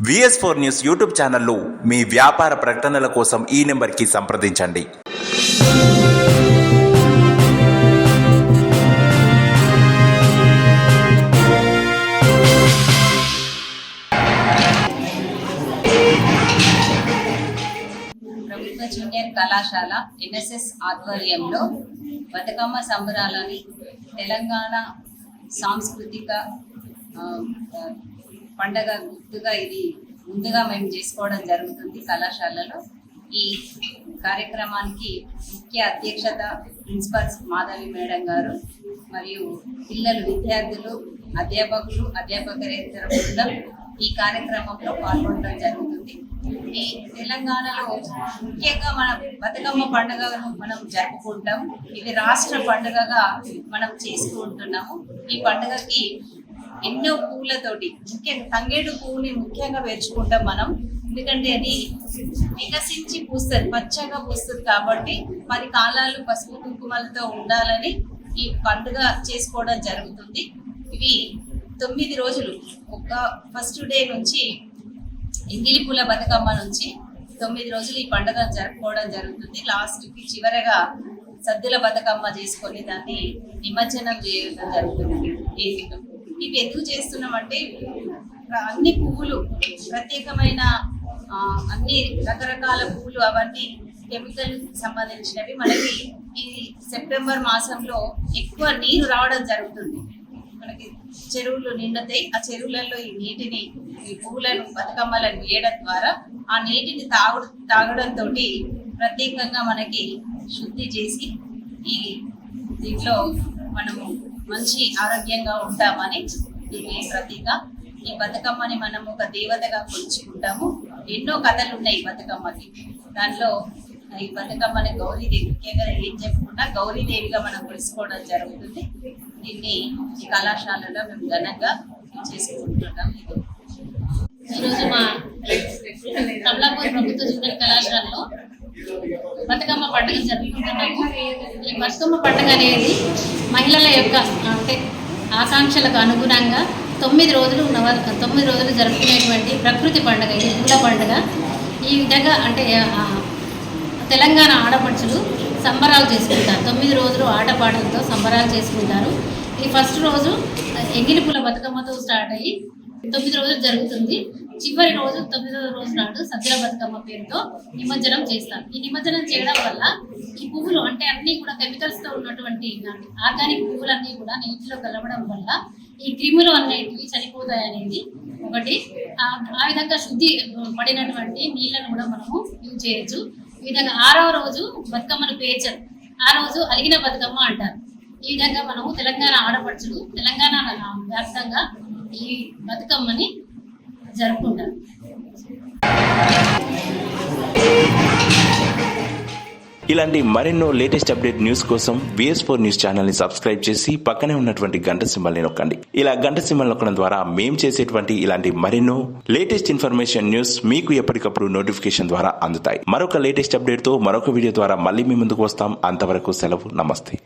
VS four news YouTube ఛానల్లో మీ వ్యాపార ప్రకటనల కోసం ఈ నెంబర్కి సంప్రదించండి. ప్రభుత్వ జూనియర్ కళాశాల ఎన్ఎస్ఎస్ ఆధ్వర్యంలో బతుకమ్మ సంబరాలని తెలంగాణ సాంస్కృతిక పండగ గుర్తుగా ఇది ముందుగా మేము చేసుకోవడం జరుగుతుంది కళాశాలలో. ఈ కార్యక్రమానికి ముఖ్య అధ్యక్షత ప్రిన్సిపల్ మాధవి మేడం గారు మరియు పిల్లలు విద్యార్థులు అధ్యాపకులు అధ్యాపకరేతర బృందం ఈ కార్యక్రమంలో పాల్గొనడం జరుగుతుంది. ఈ తెలంగాణలో ముఖ్యంగా మన బతుకమ్మ పండుగను మనం జరుపుకుంటాం. ఇది రాష్ట్ర పండుగగా మనం చేసుకుంటున్నాము ఈ పండుగకి ఎన్నో పూలతోటి ముఖ్యంగా తంగేడు పువ్వుని ముఖ్యంగా పెంచుకుంటాం మనం. ఎందుకంటే అది వికసించి పూస్తుంది పచ్చగా పూస్తుంది కాబట్టి పది కాలాలు పసుపు కుంకుమలతో ఉండాలని ఈ పండుగ చేసుకోవడం జరుగుతుంది. ఇవి తొమ్మిది రోజులు ఒక ఫస్ట్ డే నుంచి ఎంగిలి పూల బతుకమ్మ నుంచి తొమ్మిది రోజులు ఈ పండుగ జరుపుకోవడం జరుగుతుంది. లాస్ట్కి చివరగా సద్దుల బతుకమ్మ చేసుకొని దాన్ని నిమజ్జనం చేయడం జరుగుతుంది. ఈ- ఇవి ఎందుకు చేస్తున్నామంటే అన్ని పువ్వులు ప్రత్యేకమైన అన్ని రకరకాల పువ్వులు అవన్నీ కెమికల్ సంబంధించినవి. మనకి ఈ సెప్టెంబర్ మాసంలో ఎక్కువ నీరు రావడం జరుగుతుంది. మనకి చెరువులు నిండుతాయి. ఆ చెరువులలో ఈ నీటిని ఈ పువ్వులను బతుకమ్మలను వేయడం ద్వారా ఆ నీటిని తాగు తాగడంతో ప్రత్యేకంగా మనకి శుద్ధి చేసి ఈ దీంట్లో మనము మంచి ఆరోగ్యంగా ఉంటామని దీని ప్రతీక. ఈ బతుకమ్మని మనం ఒక దేవతగా కొలుచుకుంటాము. ఎన్నో కథలు ఉన్నాయి ఈ బతుకమ్మకి. దానిలో ఈ బతుకమ్మని గౌరీదేవి ముఖ్యంగా ఏం చెప్పుకున్నా గౌరీదేవిగా మనం కొలుసుకోవడం జరుగుతుంది. దీన్ని ఈ కళాశాలలో మేము ఘనంగా చేసుకుంటున్నాం. ఇది ఈరోజు మా కమలాపూర్ ప్రభుత్వ జూనియర్ కళాశాలలో బతుకమ్మ పండుగ జరుపుకుంటున్నాము. ఈ బతుకమ్మ పండుగ అనేది మహిళల యొక్క అంటే ఆకాంక్షలకు అనుగుణంగా తొమ్మిది రోజులు నవ తొమ్మిది రోజులు జరుపుకునేటువంటి ప్రకృతి పండుగ ఇది పూల పండుగ. ఈ విధంగా అంటే తెలంగాణ ఆడపడుచులు సంబరాలు చేసుకుంటారు. తొమ్మిది రోజులు ఆటపాటలతో సంబరాలు చేసుకుంటారు. ఈ ఫస్ట్ రోజు ఎంగిలి పూల బతుకమ్మతో స్టార్ట్ అయ్యి తొమ్మిది రోజులు జరుగుతుంది. చివరి రోజు తొమ్మిదవ రోజు నాడు సద్దుల బతుకమ్మ పేరుతో నిమజ్జనం చేస్తారు. ఈ నిమజ్జనం చేయడం వల్ల ఈ పువ్వులు అంటే అన్ని కూడా కెమికల్స్తో ఉన్నటువంటి ఆర్గానిక్ పువ్వులన్నీ కూడా నీటిలో కలవడం వల్ల ఈ క్రిములు అనేటివి చనిపోతాయి అనేది ఒకటి. ఆ ఆ విధంగా శుద్ధి పడినటువంటి నీళ్ళను కూడా మనము యూజ్ చేయొచ్చు. ఈ విధంగా ఆరవ రోజు బతుకమ్మను పేర్చరు. ఆ రోజు అలిగిన బతుకమ్మ అంటారు. ఈ విధంగా మనము తెలంగాణ ఆడపడుచులు తెలంగాణ వ్యాప్తంగా ఈ బతుకమ్మని జరుపుకుంటారు. ఇలాంటి మరెన్నో లేటెస్ట్ అప్డేట్ న్యూస్ కోసం విఎస్ ఫోర్ న్యూస్ ఛానల్ని సబ్స్క్రైబ్ చేసి పక్కనే ఉన్నటువంటి గంట సింబల్ని నొక్కండి. ఇలా గంట సింబల్ నొక్కడం ద్వారా మేము చేసేటువంటి ఇలాంటి మరెన్నో లేటెస్ట్ ఇన్ఫర్మేషన్ న్యూస్ మీకు ఎప్పటికప్పుడు నోటిఫికేషన్ ద్వారా అందుతాయి. మరొక లేటెస్ట్ అప్డేట్తో మరొక వీడియో ద్వారా మళ్ళీ మీ ముందుకు వస్తాం. అంతవరకు సెలవు నమస్తే.